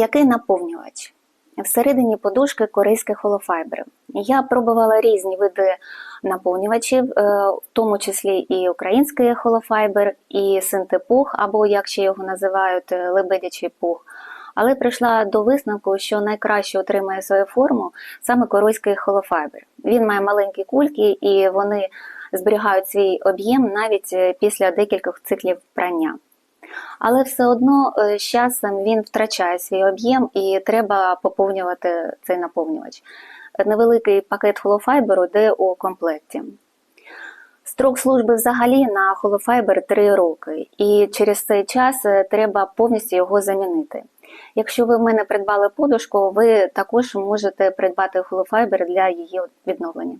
Який наповнювач? Всередині подушки корейський холофайбер. Я пробувала різні види наповнювачів, е, в тому числі і український холофайбер, і синтепух, або як ще його називають, е, лебедячий пух. Але прийшла до висновку, що найкраще отримує свою форму саме корейський холофайбер. Він має маленькі кульки і вони зберігають свій об'єм навіть е, після декількох циклів прання. Але все одно е, з часом він втрачає свій об'єм і треба поповнювати цей наповнювач. Невеликий пакет холофайберу йде у комплекті. Строк служби взагалі на холофайбер 3 роки, і через цей час е, треба повністю його замінити. Якщо ви в мене придбали подушку, ви також можете придбати холофайбер для її відновлення.